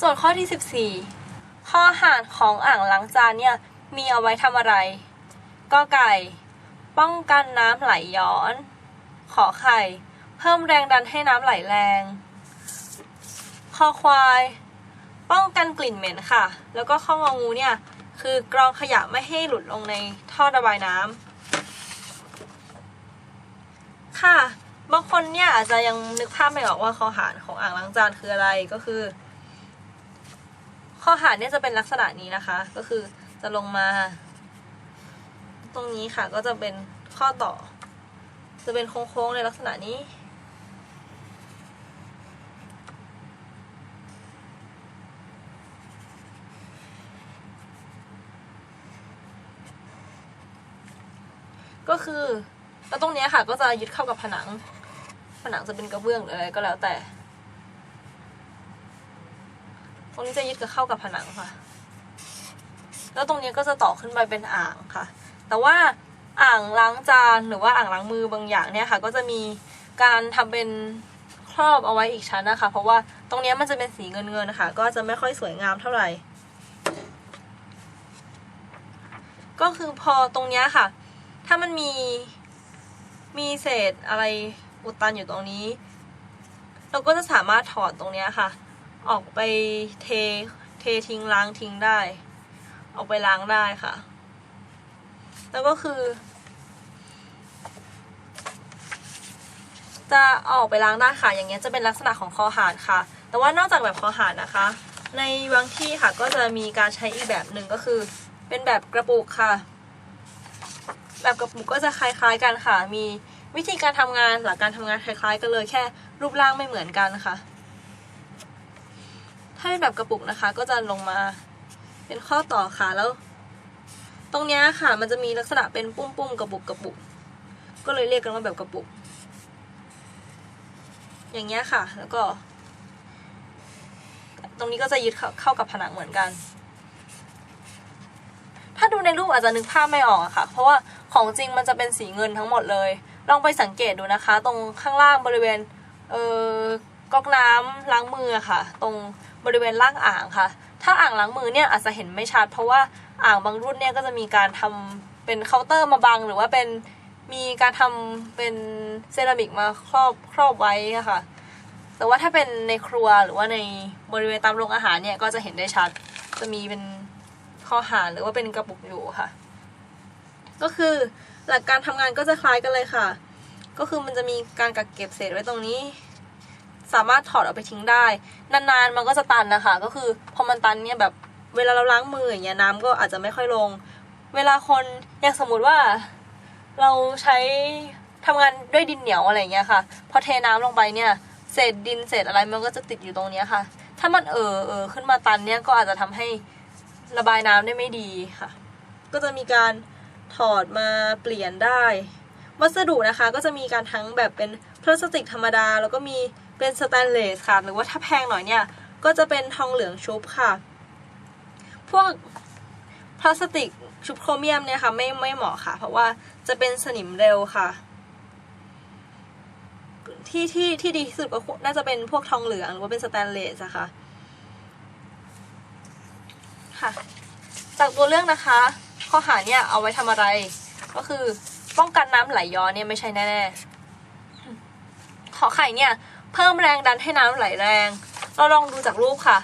โจทย์ข้อที่ 14 ข้อหารของอ่างล้างจานเนี่ยมีเอาไว้ทำอะไร ก็ไก่ ป้องกันน้ำไหลย้อน ขอไข่ เพิ่มแรงดันให้น้ำไหลแรงคอควาย ป้องกันกลิ่นเหม็นค่ะ แล้วก็ข้ององูเนี่ย คือกรองขยะไม่ให้หลุดลงในท่อระบายน้ำค่ะ บางคนเนี่ยอาจจะยังนึกภาพไม่ออกว่าคอหารของอ่างล้างจานคืออะไรก็คือ ข้อหาเนี่ยจะเป็นลักษณะนี้นะคะ ก็คือจะลงมา ตรงนี้ค่ะก็จะเป็นข้อต่อ จะเป็นโค้งๆในลักษณะนี้ ก็คือแล้วตรงนี้ค่ะก็จะยึดเข้ากับผนัง ผนังจะเป็นกระเบื้องหรืออะไรก็แล้วแต่ ต รงนี้จะยึดกับเข้ากับผนังค่ะ แล้วตรงนี้ก็จะต่อขึ้นไปเป็นอ่างค่ะ แต่ว่าอ่างล้างจานหรือว่าอ่างล้างมือบางอย่างเนี่ยค่ะ ก็จะมีการทำเป็นครอบเอาไว้อีกชั้นนะคะ เพราะว่าตรงนี้มันจะเป็นสีเงินเงินๆนะคะก็จะไม่ค่อยสวยงามเท่าไหร่ ก็คือพอตรงนี้ค่ะ ถ้ามันมีมีเศษอะไรอุดตันอยู่ตรงนี้ เราก็จะสามารถถอดตรงนี้ค่ะ ออกไปเทเททิ้งล้างทิ้งได้ ออกไปล้างได้ค่ะ แล้วก็คือ จะออกไปล้างได้ค่ะ อย่างเงี้ยจะเป็นลักษณะของคอหารค่ะ แต่ว่านอกจากแบบคอหารนะคะ ในบางที่ค่ะก็จะมีการใช้อีกแบบหนึ่งก็คือ เป็นแบบกระปุกค่ะ แบบกระปุกก็จะคล้าย ๆ กันค่ะ มีวิธีการทำงานหลักการทำงานคล้าย ๆ กันเลยแค่รูปร่างไม่เหมือนกันค่ะ ถ้าเป็นแบบกระปุกนะคะ ก็จะลงมาเป็นข้อต่อค่ะแล้ว ตรงเนี้ยค่ะ มันจะมีลักษณะเป็นปุ้มๆกระปุกกระปุก ก็เลยเรียกกันว่าแบบกระปุก อย่างเงี้ยค่ะ แล้วก็ ตรงนี้ก็จะยึดเข้าขากับผนังเหมือนกัน ถ้าดูในรูปอาจจะนึกภาพไม่ออกอะค่ะ เพราะว่าของจริงมันจะเป็นสีเงินทั้งหมดเลย ลองไปสังเกตดูนะคะ ตรงข้างล่างบริเวณ เออก๊อกน้ำล้างมือค่ะ ตรง บริเวณล่างอ่างค่ะ ถ้าอ่างล้างมือเนี่ยอาจจะเห็นไม่ชัด เพราะว่าอ่างบางรุ่นเนี่ยก็จะมีการทำเป็นเคาน์เตอร์มาบัง หรือว่าเป็นมีการทำเป็นเซรามิกมาครอบครอบไว้ค่ะแต่ว่าถ้าเป็นในครัวหรือว่าในบริเวณตามโรงอาหารเนี่ยก็จะเห็นได้ชัด จะมีเป็นข้อหารหรือว่าเป็นกระปุกอยู่ค่ะ ก็คือหลักการทำงานก็จะคล้ายกันเลยค่ะ ก็คือมันจะมีการกักเก็บเศษไว้ตรงนี้ สามารถถอดออกไปทิ้งได้ นานๆมันก็จะตันนะคะ ก็คือพอมันตันเนี่ยแบบเวลาเราล้างมืออย่างเงี้ยน้ำก็อาจจะไม่ค่อยลง เวลาคนอย่างสมมุติว่าเราใช้ทำงานด้วยดินเหนียวอะไรเงี้ยค่ะ พอเทน้ำลงไปเนี่ยเศษดินเศษอะไรมันก็จะติดอยู่ตรงเนี้ยค่ะ ถ้ามันเออเออขึ้นมาตันเนี่ยก็อาจจะทำให้ระบายน้ำได้ไม่ดีค่ะ ก็จะมีการถอดมาเปลี่ยนได้ วัสดุนะคะก็จะมีการทั้งแบบเป็นพลาสติกธรรมดา แล้วก็มี เป็นสแตนเลสค่ะ หรือว่าถ้าแพงหน่อยเนี่ย ก็จะเป็นทองเหลืองชุบค่ะ พวกพลาสติกชุบโครเมียมเนี่ยค่ะไม่ไม่เหมาะค่ะ เพราะว่าจะเป็นสนิมเร็วค่ะ ที่ที่ที่ดีที่สุดก็น่าจะเป็นพวกทองเหลืองหรือว่าเป็นสแตนเลสอะค่ะค่ะ จากตัวเรื่องนะคะ ข้อหาเนี่ยเอาไว้ทำอะไร ก็คือป้องกันน้ำไหลย้อนเนี่ยไม่ใช่แน่ๆขอไข่เนี่ย เพิ่มแรงดันให้น้ำไหลแรง เราลองดูจากรูปค่ะ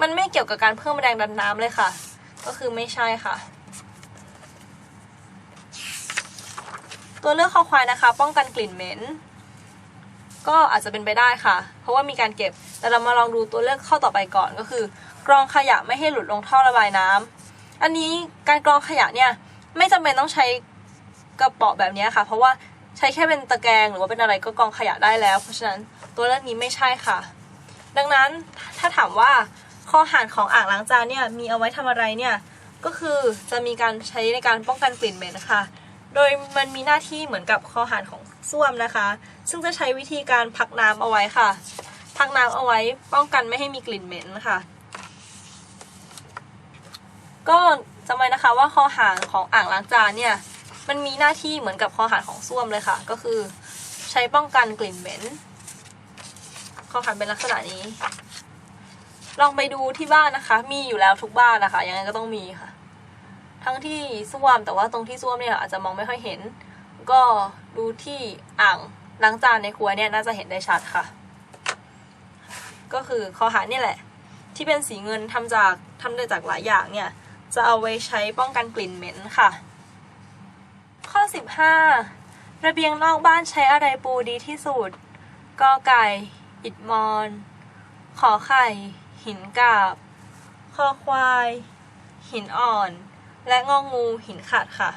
มันไม่เกี่ยวกับการเพิ่มแรงดันน้ำเลยค่ะ ก็คือไม่ใช่ค่ะ ตัวเลือกคอควายนะคะ ป้องกันกลิ่นเหม็น ก็อาจจะเป็นไปได้ค่ะ เพราะว่ามีการเก็บ แต่เรามาลองดูตัวเลือกข้อต่อไปก่อนก็คือกรองขยะไม่ให้หลุดลงท่อระบายน้ำอันนี้การกรองขยะเนี่ยไม่จำเป็นต้องใช้กระป๋อแบบนี้ค่ะ เพราะว่า ใช้แค่เป็นตะแกรงหรือว่าเป็นอะไรก็กองขยะได้แล้ว เพราะฉะนั้นตัวเลือกนี้ไม่ใช่ค่ะ ดังนั้นถ้าถามว่าข้อหารของอ่างล้างจานเนี่ยมีเอาไว้ทำอะไรเนี่ยก็คือจะมีการใช้ในการป้องกันกลิ่นเหม็นนะคะ โดยมันมีหน้าที่เหมือนกับข้อหารของส้วมนะคะ ซึ่งจะใช้วิธีการพักน้ำเอาไว้ค่ะ พักน้ำเอาไว้ป้องกันไม่ให้มีกลิ่นเหม็นค่ะก็จำไว้นะคะว่าคอหารของอ่างล้างจานเนี่ย มันมีหน้าที่เหมือนกับคอหารของส้วมเลยค่ะ ก็คือใช้ป้องกันกลิ่นเหม็นคอหารเป็นลักษณะนี้ ลองไปดูที่บ้านนะคะ มีอยู่แล้วทุกบ้านนะคะ ยังไงก็ต้องมีค่ะ ทั้งที่ส้วมแต่ว่าตรงที่ส้วมเนี่ยอาจจะมองไม่ค่อยเห็น ก็ดูที่อ่างล้างจานในครัวเนี่ยน่าจะเห็นได้ชัดค่ะ ก็คือคอหาเนี่ยแหละ ที่เป็นสีเงินทำจากทำได้จากหลายอย่างเนี่ย จะเอาไว้ใช้ป้องกันกลิ่นเหม็นค่ะ 15ระเบียงนอกบ้านใช้อะไรปูดีที่สุดกอไก่ อิดมอน ขอไข่ หินกาบ คอควาย หินอ่อน และงองูหินขาดค่ะ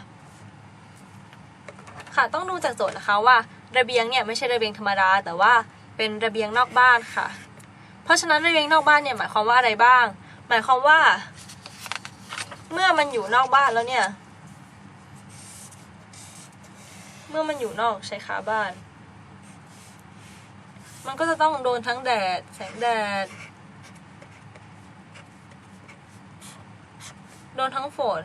ค่ะต้องดูจากโจทย์นะคะว่า ระเบียงเนี่ยไม่ใช่ระเบียงธรรมดา แต่ว่าเป็นระเบียงนอกบ้านค่ะ เพราะฉะนั้นระเบียงนอกบ้านเนี่ยหมายความว่าอะไรบ้าง หมายความว่า เมื่อมันอยู่นอกบ้านแล้วเนี่ย เมื่อมันอยู่นอกใชายคาบ้าน มันก็จะต้องโดนทั้งแดด แสงแดด โดนทั้งฝน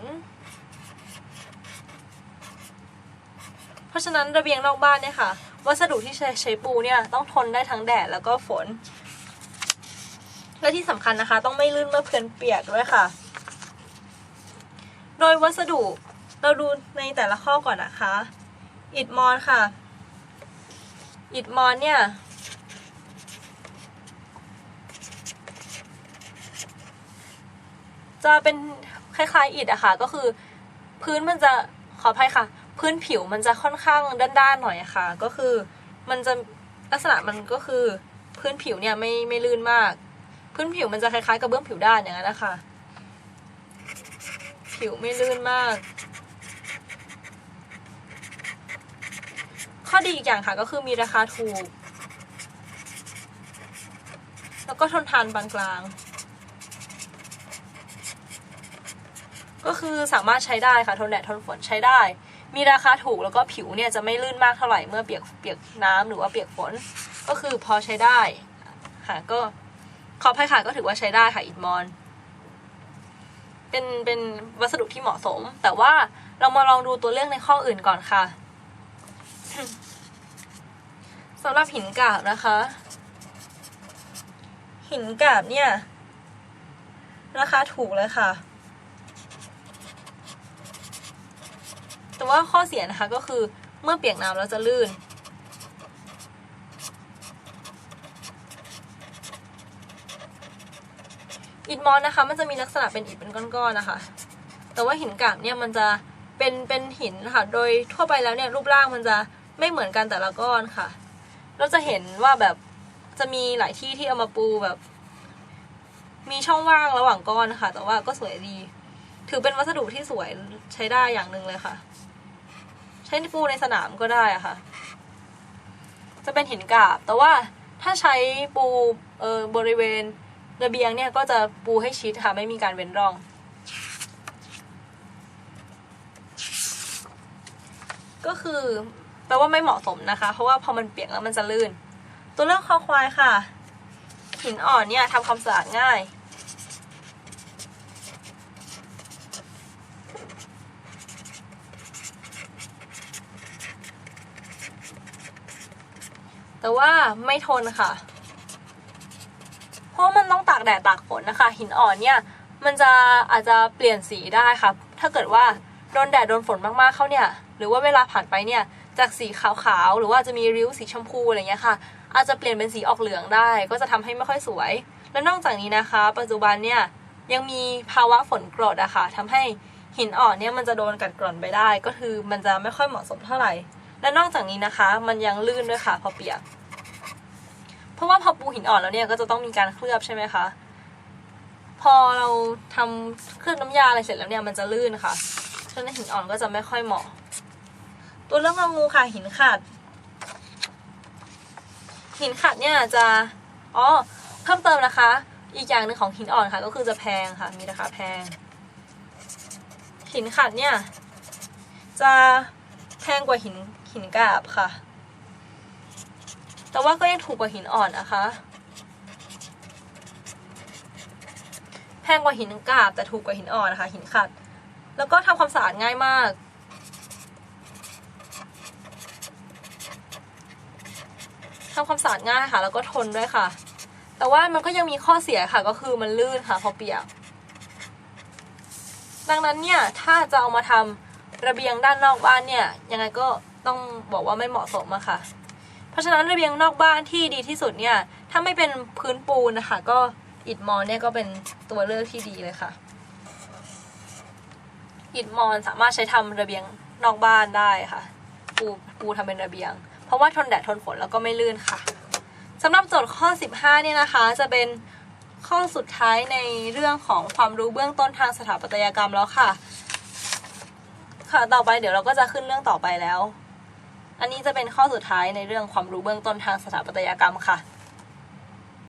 เพราะฉะนั้นระเบียงนอกบ้านเนี่ยค่ะ วัสดุที่ใช้ใช้ปูเนี่ยต้องทนได้ทั้งแดดแล้วก็ฝน และที่สำคัญนะคะ ต้องไม่ลื่นเมื่อเพลินเปียกด้วยค่ะ โดยวัสดุเราดูในแต่ละข้อก่อนนะคะ อิฐมอนค่ะ อิฐมอนเนี่ย จะเป็นคล้ายๆอิฐอะค่ะ ก็คือพื้นมันจะขออภัยค่ะ พื้นผิวมันจะค่อนข้างด้านๆหน่อยอะค่ะ ก็คือมันจะลักษณะมันก็คือ พื้นผิวเนี่ยไม่ไม่ลื่นมาก พื้นผิวมันจะคล้ายๆกับเบื้องผิวด้านอย่างนั้นนะคะผิวไม่ลื่นมาก ข้อดีอีกอย่างค่ะก็คือมีราคาถูก แล้วก็ทนทานปานกลาง ก็คือสามารถใช้ได้ค่ะทนแดดทนฝนใช้ได้ มีราคาถูกแล้วก็ผิวเนี่ยจะไม่ลื่นมากเท่าไหร่เมื่อเปียกเปียกน้ำหรือว่าเปียกฝน ก็คือพอใช้ได้ค่ะก็ขออภัยค่ะก็ถือว่าใช้ได้ค่ะอิฐมอนเป็นเป็นวัสดุที่เหมาะสม แต่ว่าเรามาลองดูตัวเลือกในข้ออื่นก่อนค่ะ สำหรับหินกาบนะคะ หินกาบเนี่ย ราคาถูกเลยค่ะ แต่ว่าข้อเสียนะคะก็คือเมื่อเปียกน้ำแล้วจะลื่น อิฐมอนนะคะ มันจะมีลักษณะเป็นอิฐเป็นก้อนๆนะคะ แต่ว่าหินกาบเนี่ยมันจะเป็นเป็นหินค่ะ โดยทั่วไปแล้วเนี่ยรูปร่างมันจะไม่เหมือนกันแต่ละก้อนค่ะ เราจะเห็นว่าแบบจะมีหลายที่ที่เอามาปูแบบ มีช่องว่างระหว่างก้อนนะคะแต่ว่าก็สวยดี ถือเป็นวัสดุที่สวยใช้ได้อย่างหนึ่งเลยค่ะ ใช้ปูในสนามก็ได้อะค่ะ จะเป็นหินกาบ แต่ว่าถ้าใช้ปูเออบริเวณระเบียงเนี่ยก็จะปูให้ชิดค่ะ ไม่มีการเว้นร่อง ก็คือ แปลว่าไม่เหมาะสมนะคะ เพราะว่าพอมันเปียกแล้วมันจะลื่น ตัวเลือกคอควายค่ะ หินอ่อนเนี่ยทำความสะอาดง่ายแต่ว่าไม่ทนค่ะ เพราะมันต้องตากแดดตากฝนนะคะ หินอ่อนเนี่ยมันจะอาจจะเปลี่ยนสีได้ค่ะ ถ้าเกิดว่าโดนแดดโดนฝนมากๆเข้าเนี่ย หรือว่าเวลาผ่านไปเนี่ย จากสีขาวๆ หรือว่าจะมีริ้วสีชมพูอะไรเงี้ยค่ะ อาจจะเปลี่ยนเป็นสีออกเหลืองได้ ก็จะทำให้ไม่ค่อยสวย และนอกจากนี้นะคะ ปัจจุบันเนี่ยยังมีภาวะฝนกรดอะค่ะทำให้หินอ่อนเนี่ยมันจะโดนกัดกร่อนไปได้ ก็คือมันจะไม่ค่อยเหมาะสมเท่าไหร่ และนอกจากนี้นะคะ มันยังลื่นด้วยค่ะพอเปียก เพราะว่าพอปูหินอ่อนแล้วเนี่ยก็จะต้องมีการเคลือบใช่ไหมคะ พอเราทำเคลือบน้ำยาอะไรเสร็จแล้วเนี่ยมันจะลื่นค่ะฉะนั้นหินอ่อนก็จะไม่ค่อยเหมาะ ตัวเรื่องงองูค่ะหินขัดหินขัดเนี่ยจะอ๋อเพิ่มเติมนะคะ อีกอย่างหนึ่งของหินอ่อนค่ะ ก็คือจะแพงค่ะ มีราคาแพง หินขัดเนี่ย จะแพงกว่าหินหินกาบค่ะ แต่ว่าก็ยังถูกกว่าหินอ่อนนะคะ แพงกว่าหินกาบแต่ถูกกว่าหินอ่อนนะคะ หินขัด แล้วก็ทำความสะอาดง่ายมาก ทำความสะอาดง่ายค่ะ แล้วก็ทนด้วยค่ะ แต่ว่ามันก็ยังมีข้อเสียค่ะ ก็คือมันลื่นค่ะพอเปียก ดังนั้นเนี่ยถ้าจะเอามาทำระเบียงด้านนอกบ้านเนี่ยยังไงก็ต้องบอกว่าไม่เหมาะสมอะค่ะ เพราะฉะนั้นระเบียงนอกบ้านที่ดีที่สุดเนี่ยถ้าไม่เป็นพื้นปูนนะคะก็อิฐมอนเนี่ยก็เป็นตัวเลือกที่ดีเลยค่ะอิฐมอนสามารถใช้ทำระเบียงนอกบ้านได้ค่ะ ปูปูทำเป็นระเบียง เพราะว่าทนแดดทนฝนแล้วก็ไม่ลื่นค่ะสำหรับโจทย์ข้อ 15 เนี่ยนะคะ จะเป็นข้อสุดท้ายในเรื่องของความรู้เบื้องต้นทางสถาปัตยกรรมแล้วค่ะ ค่ะต่อไปเดี๋ยวเราก็จะขึ้นเรื่องต่อไปแล้ว อันนี้จะเป็นข้อสุดท้ายในเรื่องความรู้เบื้องต้นทางสถาปัตยกรรมค่ะ